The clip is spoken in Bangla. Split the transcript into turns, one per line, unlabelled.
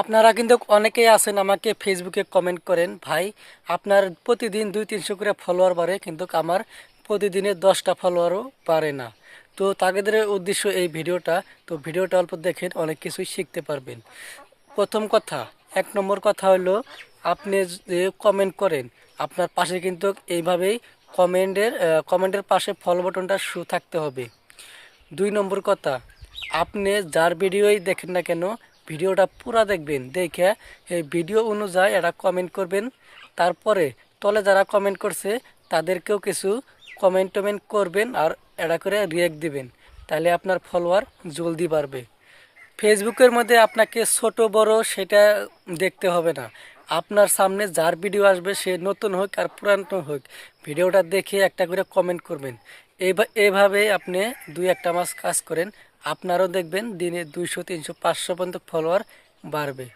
আপনারা কিন্তু অনেকেই আছেন আমাকে ফেসবুকে কমেন্ট করেন, ভাই, আপনার প্রতিদিন দুই তিনশো করে ফলোয়ার বাড়ে, কিন্তু আমার প্রতিদিনে দশটা ফলোয়ারও পারে না। তো তাদের উদ্দেশ্য এই ভিডিওটা, তো ভিডিওটা অল্প দেখেন, অনেক কিছুই শিখতে পারবেন। প্রথম কথা, এক নম্বর কথা হলো, আপনি যে কমেন্ট করেন, আপনার পাশে কিন্তু এইভাবেই কমেন্টের কমেন্টের পাশে ফলো বাটনটা শু থাকতে হবে। দুই নম্বর কথা, আপনি যার ভিডিওই দেখেন না কেন ভিডিওটা পুরা দেখবেন, দেখে এই ভিডিও অনুযায়ী এটা কমেন্ট করবেন। তারপরে তলে যারা কমেন্ট করছে, তাদেরকেও কিছু কমেন্ট টমেন্ট করবেন আর এটা করে রিয়েক্ট দিবেন। তাহলে আপনার ফলোয়ার জলদি বাড়বে। ফেসবুকের মধ্যে আপনাকে ছোট, বড় সেটা দেখতে হবে না। আপনার সামনে যার ভিডিও আসবে, সে নতুন হোক আর পুরানো হোক, ভিডিওটা দেখে একটা করে কমেন্ট করবেন। এইভা- এইভাবে আপনি দুই একটা মাস কাজ করেন আপনারও দেখবেন দিনে দুইশো তিনশো পাঁচশো পর্যন্ত ফলোয়ার বাড়বে।